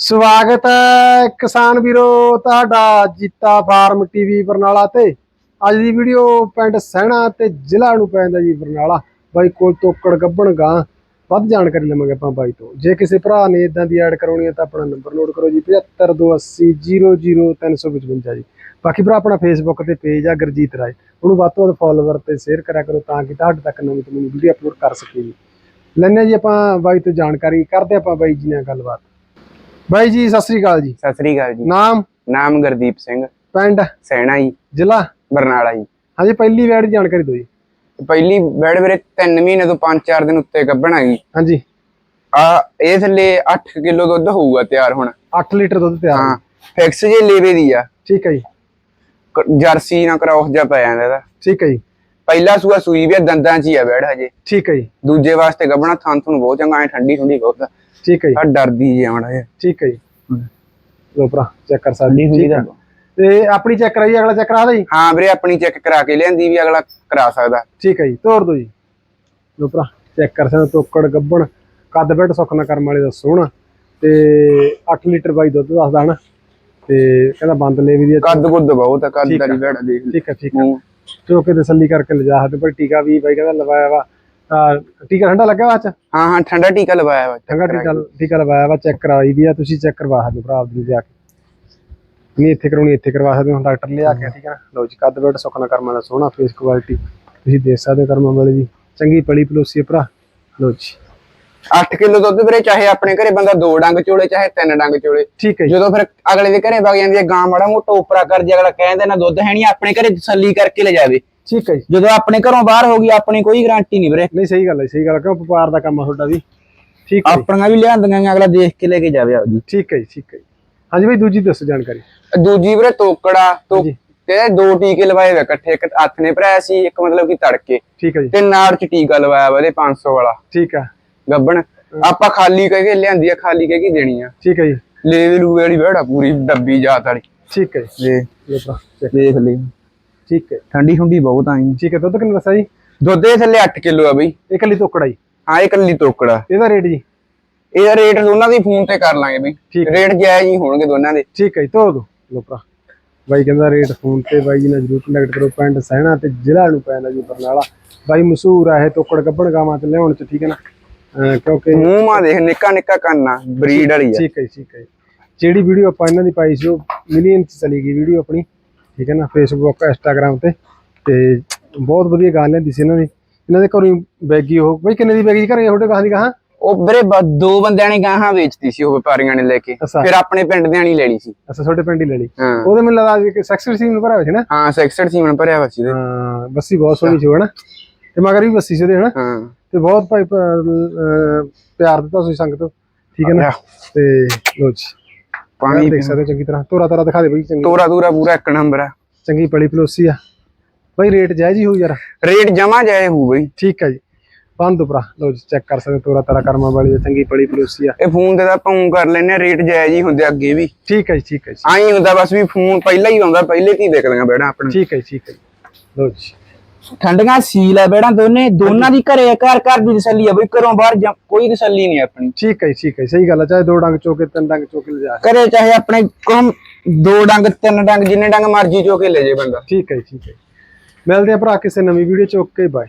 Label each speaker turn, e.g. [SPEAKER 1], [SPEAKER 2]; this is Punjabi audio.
[SPEAKER 1] ਸਵਾਗਤ ਹੈ ਕਿਸਾਨ ਵੀਰੋ, ਤੁਹਾਡਾ ਜੀਤਾ ਫਾਰਮ ਟੀਵੀ ਬਰਨਾਲਾ ਤੇ। ਅੱਜ ਦੀ ਵੀਡੀਓ ਪਿੰਡ ਸਹਿਣਾ ਤੇ ਜ਼ਿਲ੍ਹਾ ਨੂੰ ਪੈਂਦਾ ਜੀ ਬਰਨਾਲਾ। ਬਾਈ ਕੋਲ ਤੋਕੜ ਗੱਬਣ ਗਾਂ, ਵੱਧ ਜਾਣਕਾਰੀ ਲਵਾਂਗੇ ਆਪਾਂ ਬਾਈ ਤੋਂ। ਜੇ ਕਿਸੇ ਭਰਾ ਨੇ ਇਦਾਂ ਦੀ ਐਡ ਕਰਾਉਣੀ ਹੈ ਤਾਂ ਆਪਣਾ ਨੰਬਰ ਨੋਟ ਕਰੋ ਜੀ 7528000355 ਜੀ। ਬਾਕੀ ਭਰਾ ਆਪਣਾ ਫੇਸਬੁੱਕ ਤੇ ਪੇਜ ਆ, ਗੁਰਜੀਤ ਰਾਏ। ਉਹਨੂੰ ਵੱਧ ਤੋਂ ਵੱਧ ਫੋਲੋਵਰ ਤੇ ਸ਼ੇਅਰ ਕਰਿਆ ਕਰੋ ਤਾਂ ਕਿ ਤੁਹਾਡੇ ਤੱਕ ਨਵੀਂ ਤੋਂ ਨਵੀਂ ਵੀਡੀਓ ਅਪਲੋਡ ਕਰ ਸਕੀਏ ਜੀ। ਲੈਣੇ ਜੀ ਆਪਾਂ ਬਾਈ ਤੋਂ ਜਾਣਕਾਰੀ, ਕਰਦੇ ਆਪਾਂ ਬਾਈ ਜੀ ਨਾਲ ਗੱਲਬਾਤ। ਬਾਈ ਜੀ ਸਤਿ ਸ੍ਰੀ ਅਕਾਲ ਜੀ।
[SPEAKER 2] ਸਤਿ ਸ੍ਰੀ ਅਕਾਲ ਜੀ।
[SPEAKER 1] ਨਾਮ?
[SPEAKER 2] ਨਾਮ ਗੁਰਦੀਪ ਸਿੰਘ।
[SPEAKER 1] ਪਿੰਡ?
[SPEAKER 2] ਸੈਣਾ ਜੀ।
[SPEAKER 1] ਜ਼ਿਲ੍ਹਾ?
[SPEAKER 2] ਬਰਨਾਲਾ ਜੀ।
[SPEAKER 1] ਹਾਂਜੀ ਪਹਿਲੀ ਵੈਡ ਦੀ ਜਾਣਕਾਰੀ ਦਿਓ ਜੀ।
[SPEAKER 2] ਪਹਿਲੀ ਬੈਡ ਵੀਰੇ 3 ਮਹੀਨੇ ਤੋਂ 5-4 ਦਿਨ ਉੱਤੇ ਗੱਭਣ ਆ ਗਈ।
[SPEAKER 1] ਹਾਂਜੀ।
[SPEAKER 2] ਆ ਇਹ ਥੱਲੇ 8 ਕਿਲੋ ਦੁੱਧ ਹੋਊਗਾ ਤਿਆਰ ਹੁਣ।
[SPEAKER 1] 8 ਲੀਟਰ ਦੁੱਧ ਤਿਆਰ।
[SPEAKER 2] ਹਾਂ ਫਿਕਸ ਜੇ ਲੇਵੇ ਦੀ ਆ।
[SPEAKER 1] ਠੀਕ ਹੈ ਜੀ।
[SPEAKER 2] ਜਰਸੀ ਨਾ ਕਰਾਉਸ ਜਾ ਪੈ ਜਾਂਦਾ ਇਹਦਾ।
[SPEAKER 1] ਠੀਕ ਹੈ ਜੀ।
[SPEAKER 2] ਪਹਿਲਾ ਸੂਆ ਸੂਈ ਵੀ ਆ, ਦੰਦਾਂ 'ਚ ਹੀ ਆ ਬੈੜ ਹਜੇ।
[SPEAKER 1] ਠੀਕ ਹੈ ਜੀ।
[SPEAKER 2] ਦੂਜੇ ਵਾਸਤੇ ਗੱਭਣਾ ਥਾਂ ਤੁਹਾਨੂੰ ਬਹੁਤ ਚੰਗਾ ਐ ਠੰਡੀ ਠੰਡੀ ਬਹੁਤ ਆ।
[SPEAKER 1] ਠੀਕ ਹੈ ਜੀ।
[SPEAKER 2] ਆ ਡਰਦੀ ਜੀ ਆਉਣਾ ਇਹ
[SPEAKER 1] ਠੀਕ ਹੈ ਜੀ। ਲੋ ਭਰਾ ਚੈੱਕ ਕਰ ਸਕਦੇ ਜੀ, ਠੀਕ ਹੈ ਤੇ। ਆਪਣੀ ਚੈੱਕ ਕਰਾਈ ਅਗਲਾ ਚੈੱਕ ਕਰਾ ਦੇ ਜੀ?
[SPEAKER 2] ਹਾਂ ਵੀਰੇ ਆਪਣੀ ਚੈੱਕ ਕਰਾ ਕੇ ਲਿਆਂਦੀ ਵੀ ਅਗਲਾ ਕਰਾ ਸਕਦਾ।
[SPEAKER 1] ਠੀਕ ਹੈ ਜੀ ਤੋਰ ਦਿਓ ਜੀ। ਲੋ ਭਰਾ ਚੈੱਕ ਕਰ ਸਕਦੇ ਹੋ, ਤੋਕੜ ਗੱਬਣ ਕੱਦ ਬੈਠ ਸੁੱਖਣਾ ਕਰਮ ਵਾਲੇ ਦਾ ਸੋਹਣਾ। ਤੇ 8 ਲੀਟਰ ਬਾਈ ਦੁੱਧ ਦੱਸਦਾ ਹਨਾ। ਤੇ ਕਹਿੰਦਾ ਬੰਦ ਲੈ ਵੀ ਦੀ
[SPEAKER 2] ਕੱਦ ਕੁੱਦ ਬਹੁਤ ਆ ਕੱਦ
[SPEAKER 1] ਠੀਕ ਆ।
[SPEAKER 2] ਦਾ ਬੈੜਾ ਦੇਖ ਲਈ
[SPEAKER 1] ਠੀਕ ਹੈ ਠੀਕ ਹੈ।
[SPEAKER 2] ਮੂੰਹ
[SPEAKER 1] ਜੋ ਕਿ ਤਸੱਲੀ ਕਰਕੇ ਲਿਜਾ ਸਕਦੇ ਪਰ ਟੀਕਾ ਵੀ ਬਾਈ ਕਹਿੰਦਾ ਲਵਾਇਆ ਵਾ। ਤਾਂ ਟੀਕਾ ਠੰਡਾ ਲੱਗਾ ਵਾ ਚ?
[SPEAKER 2] ਹਾਂ ਹਾਂ ਠੰਡਾ ਟੀਕਾ ਲਵਾਇਆ ਵਾ
[SPEAKER 1] ਚੰਗਾ ਟੀਕਾ ਟੀਕਾ ਲਵਾਇਆ ਵਾ ਚੈੱਕ ਕਰਾਈ ਵੀ ਆ ਤੁਸੀਂ ਚੈੱਕ ਕਰਵਾ ਸਕਦੇ ਭਰਾ ਆਪਦੀ ਜਾ ਕੇ। ਨਹੀਂ ਇੱਥੇ ਕਰਾਉਣੀ ਇੱਥੇ ਕਰਵਾ ਸਕਦੇ ਹੋ ਡਾਕਟਰ ਲਿਆ ਕੇ ਠੀਕ ਹੈ ਲਓ ਜੀ ਕੱਦ ਬੈਡ ਸੁਖਨਾ ਕਰਮਾਂ ਦਾ ਸੋਹਣਾ ਫੇਸ ਕੁਆਲਿਟੀ ਤੁਸੀਂ ਦੇਖ ਸਕਦੇ ਕਰਮਾਂ ਵਾਲੇ ਦੀ। ਚੰਗੀ ਪਲੀ ਪਲੋਸੀ ਭਰਾ। ਲਓ ਜੀ।
[SPEAKER 2] 8 ਕਿਲੋ ਦੁੱਧ ਵੀਰੇ ਚਾਹੇ ਆਪਣੇ ਘਰੇ ਬੰਦਾ ਦੋ ਡੰਗ ਚੋਲੇ ਚਾਹੇ ਤਿੰਨ ਡੰਗ ਚੋਲੇ।
[SPEAKER 1] ਠੀਕ ਹੈ ਜੀ।
[SPEAKER 2] ਜਦੋਂ ਫਿਰ ਅਗਲੇ ਦੇ ਘਰੇ ਵਗ ਜਾਂਦੀ ਹੈ ਗਾਂ ਮਾੜਾ ਮੋਟਾ ਉਪਰਾ ਕਰ ਜੇ ਅਗਲਾ ਕਹਿੰਦੇ ਨਾ ਦੁੱਧ ਹੈ ਨਹੀਂ ਆਪਣੇ ਘਰੇ ਤਸੱਲੀ ਕਰਕੇ ਲੈ ਜਾਵੇ।
[SPEAKER 1] ਠੀਕ ਹੈ ਜੀ।
[SPEAKER 2] ਜਦੋਂ ਆਪਣੇ ਘਰੋਂ ਬਾਹਰ ਹੋ ਗਈ ਆਪਣੀ ਕੋਈ ਗਾਰੰਟੀ ਨਹੀਂ ਵੀਰੇ।
[SPEAKER 1] ਨਹੀਂ ਸਹੀ ਗੱਲ ਹੈ ਸਹੀ ਗੱਲ ਹੈ, ਕਿਉਂ ਵਪਾਰ ਦਾ ਕੰਮ ਆ ਤੁਹਾਡਾ ਵੀ। ਠੀਕ ਹੈ ਜੀ,
[SPEAKER 2] ਆਪਣੀਆਂ ਵੀ ਲਿਆਂਦੀਆਂ ਗੀਆਂ, ਅਗਲਾ ਦੇਖ ਕੇ ਲੈ ਕੇ ਜਾਵੇ ਆਪਦੀ।
[SPEAKER 1] ਠੀਕ ਹੈ ਜੀ ਠੀਕ ਹੈ ਜੀ। ਹਾਂਜੀ ਬਾਈ ਦੂਜੀ ਦੱਸੋ ਜਾਣਕਾਰੀ।
[SPEAKER 2] ਦੂਜੀ ਵੀਰੇ ਤੋਕੜਾ ਤੋ। ਤੇ ਦੋ ਟੀਕੇ ਲਵਾਏ ਹੋਏ ਇਕੱਠੇ ਇੱਕ ਹੱਥ ਨੇ ਭਰਾਇਆ ਸੀ ਇੱਕ ਮਤਲਬ ਕਿ ਤੜਕੇ।
[SPEAKER 1] ਠੀਕ ਹੈ ਜੀ।
[SPEAKER 2] ਤੇ ਨਾੜ ਚ ਟੀਕਾ ਲਵਾਇਆ ਵਾ ਇਹਦੇ 500 ਵਾਲਾ।
[SPEAKER 1] ਠੀਕ ਹੈ।
[SPEAKER 2] ਗੱਬਣ। ਆਪਾਂ ਖਾਲੀ ਕਹਿ ਕੇ ਲਿਆਂਦੀ ਆ ਖਾਲੀ ਕਹਿ ਕੇ ਦੇਣੀ ਆ।
[SPEAKER 1] ਠੀਕ ਹੈ ਜੀ।
[SPEAKER 2] ਲੇਵੇ ਲੂਵੇ ਵਾਲੀ ਬੇੜਾ ਪੂਰੀ ਡੱਬੀ ਜਾਤ ਵਾਲੀ।
[SPEAKER 1] ਠੀਕ ਹੈ ਜੀ। check,
[SPEAKER 2] ਦੇਖ। ਲਈ
[SPEAKER 1] ਠੀਕ ਹੈ।
[SPEAKER 2] ਠੰਡੀ ਠੰਡੀ ਬਹੁਤ ਆਈ
[SPEAKER 1] ਠੀਕ ਹੈ ਦੁੱਧ ਕਿੰਨਾ ਦੱਸਿਆ ਜੀ?
[SPEAKER 2] ਦੁੱਧ ਦੇ ਥੱਲੇ 8 ਕਿਲੋ ਆ ਬਈ।
[SPEAKER 1] ਇਹ ਇਕੱਲੀ ਤੋਕੜਾ ਜੀ।
[SPEAKER 2] ਹਾਂ ਇਹ ਕੱਲੀ ਤੋਕੜਾ।
[SPEAKER 1] ਇਹਦਾ ਰੇਟ ਜੀ?
[SPEAKER 2] ਇਹਦਾ ਰੇਟ ਦੋਨਾਂ ਦੀ ਫੋਨ ਤੇ ਕਰ ਲਾਂਗੇ ਬਈ। ਰੇਟ ਜਾਇਜ਼ ਹੀ ਹੋਣਗੇ ਦੋਨਾਂ ਦੇ।
[SPEAKER 1] ਠੀਕ ਹੈ ਜੀ ਦੋ। ਲੋ ਭਰਾ। ਬਾਈ ਕਹਿੰਦਾ ਰੇਟ ਫੋਨ ਤੇ ਬਾਈ ਜੀ ਨਾਲ ਜਰੂਰ ਕੰਟੈਕਟ ਕਰੋ। ਪਿੰਡ ਸਹਿਣਾ ਤੇ ਜ਼ਿਲ੍ਹਾ ਨੂੰ ਪੈਂਦਾ ਜੀ ਬਰਨਾਲਾ। ਬਾਈ ਮਸ਼ਹੂਰ ਆ ਇਹ ਤੋਕੜ ਗੱਬਣ ਗਾਵਾਂ ਤੇ ਲਿਆਉਣ ਚ ਠੀਕ ਹੈ ਨਾ? ਕਿਉਂਕਿ
[SPEAKER 2] ਮੂੰਹ ਮਾ ਦੇਖ ਨਿੱਕਾ ਨਿੱਕਾ ਕੰਨਾ ਬਰੀਡ ਵਾਲੀ ਆ।
[SPEAKER 1] ਠੀਕ ਹੈ ਠੀਕ ਹੈ। ਜਿਹੜੀ ਵੀਡੀਓ ਆਪਾਂ ਇਹਨਾਂ ਦੀ ਪਾਈ ਸੀ ਉਹ ਮਿਲੀਅਨ ਚ ਚਲੀ ਗਈ ਵੀਡੀਓ ਆਪਣੀ ਠੀਕ ਹੈ ਨਾ ਫੇਸਬੁੱਕ ਇੰਸਟਾਗ੍ਰam ਤੇ। ਤੇ ਬਹੁਤ ਵਧੀਆ ਗਾਂ ਲੈਂਦੀ ਸੀ ਇਹਨਾਂ ਦੀ। ਇਹਨਾਂ ਦੇ ਘਰੋਂ ਬੈਗੀ ਉਹ ਬਈ ਕਿੰਨੇ ਦੀ ਬੈਗੀ ਘਰੇ ਤੁਹਾਡੇ ਗਾਂ ਦੀ ਗਾਂ
[SPEAKER 2] ਉਹ ਵੀਰੇ ਦੋ ਬੰਦਿਆਂ ਨੇ ਗਾਹਾਂ ਵੇਚਤੀ ਸੀ ਉਹ ਵਪਾਰੀਆਂ ਨੇ ਲੈ ਕੇ। ਫਿਰ ਆਪਣੇ ਪਿੰਡ ਦਿਆਂ ਨਹੀਂ ਲੈਣੀ ਸੀ।
[SPEAKER 1] ਅੱਛਾ ਤੁਹਾਡੇ ਪਿੰਡ ਹੀ ਲੈ ਲਈ ਉਹਦੇ ਮੈਨੂੰ ਲੱਗਦਾ ਕਿ ਸੈਕਸਰ ਸੀ ਨੂੰ ਭਰਿਆ ਹੋਇਆ ਸੀ ਨਾ।
[SPEAKER 2] ਹਾਂ 66 ਸੀਮਨ ਭਰਿਆ ਵਾ ਸੀ।
[SPEAKER 1] ਹਾਂ ਬੱਸੀ ਬਹੁਤ ਸੋਹਣੀ ਸੀ ਹਨਾ ਤੇ ਮਗਰ ਵੀ ਬੱਸੀ ਸੀ ਉਹਦੇ ਹਨਾ।
[SPEAKER 2] ਹਾਂ।
[SPEAKER 1] ਤੇ ਬਹੁਤ ਭਾਈ ਪਿਆਰ ਦਿੱਤਾ ਤੁਸੀਂ ਸੰਗਤ। ਠੀਕ ਹੈ ਨਾ?
[SPEAKER 2] ਲਿਆ।
[SPEAKER 1] ਤੇ ਲੋ ਜੀ।
[SPEAKER 2] ਪਾਣੀ
[SPEAKER 1] ਦੇਖ ਸਕਦੇ ਹੋ ਚੰਗੀ ਤਰ੍ਹਾਂ। ਤੋਰਾ ਤੋਰਾ ਦਿਖਾ ਦੇ ਬਈ ਚੰਗੀ।
[SPEAKER 2] ਤੋਰਾ ਦੂਰਾ ਪੂਰਾ ਇੱਕ ਨੰਬਰ ਆ।
[SPEAKER 1] ਚੰਗੀ ਪਲੀ ਪਲੋਸੀ ਆ। ਬਈ ਰੇਟ ਜਾਇਜ਼ ਹੀ ਹੋਊ ਯਾਰ।
[SPEAKER 2] ਰੇਟ ਜਮਾ ਜਾਏ ਹੋਊ ਬਈ।
[SPEAKER 1] ਠੀਕ ਹੈ ਜੀ। ਬੰਦ ਦੋ ਭਰਾ। ਲੋ ਜੀ ਚੈੱਕ ਕਰ ਸਕਦੇ ਹੋ ਤੋਰਾ ਤਾਰਾ ਕਰਮਾਂ ਵਾਲੀ ਆ, ਚੰਗੀ ਪਲੀ ਪਲੋਸੀ ਆ।
[SPEAKER 2] ਇਹ ਫੋਨ ਤੇ ਤਾਂ ਊਂ ਕਰ ਲੈਨੇ ਰੇਟ ਜਾਇਜ਼ ਹੀ ਹੁੰਦੇ ਅੱਗੇ ਵੀ।
[SPEAKER 1] ਠੀਕ ਹੈ ਜੀ ਠੀਕ ਹੈ ਜੀ।
[SPEAKER 2] ਆਈ ਹੁੰਦਾ ਬਸ ਵੀ ਫੋਨ ਪਹਿਲਾਂ ਹੀ ਆਉਂਦਾ ਪਹਿਲੇ ਕੀ ਦੇਖਦੀਆਂ ਬੈੜਾ ਆਪਣੇ।
[SPEAKER 1] ਠੀਕ ਹੈ ਠੀਕ ਹੈ ਲੋ ਜੀ।
[SPEAKER 2] ਠੰਡੀਆਂ ਸੀਲ ਆ ਬੈੜਾ ਦੋਨੇ ਦੋਨਾਂ ਦੀ ਘਰੇ ਘਰ ਘਰ ਦੀ ਤਸੱਲੀ ਆ ਬਈ ਘਰੋਂ ਬਾਹਰ ਜਾ- ਕੋਈ ਤਸੱਲੀ ਨਹੀਂ ਆਪਣੀ।
[SPEAKER 1] ਠੀਕ ਹੈ ਠੀਕ ਹੈ ਸਹੀ ਗੱਲ ਆ ਚਾਹੇ ਦੋ ਡੰਗ ਚੋਕੇ ਤਿੰਨ ਡੰਗ ਚੋਕੇ ਲਿਜਾ।
[SPEAKER 2] ਘਰੇ ਚਾਹੇ ਆਪਣੇ ਕੋਲ ਦੋ ਡੰਗ ਤਿੰਨ ਡੰਗ ਜਿੰਨੇ ਡੰਗ ਮਰਜ਼ੀ ਚੋ ਕੇ ਲੈ ਜੇ ਬੰਦਾ।
[SPEAKER 1] ਠੀਕ ਹੈ ਠੀਕ ਹੈ। ਮਿਲਦੇ ਆ ਭਰਾ ਕਿਸੇ ਨਵੀਂ ਵੀਡੀਓ ਚ ਓਕੇ ਬਾਏ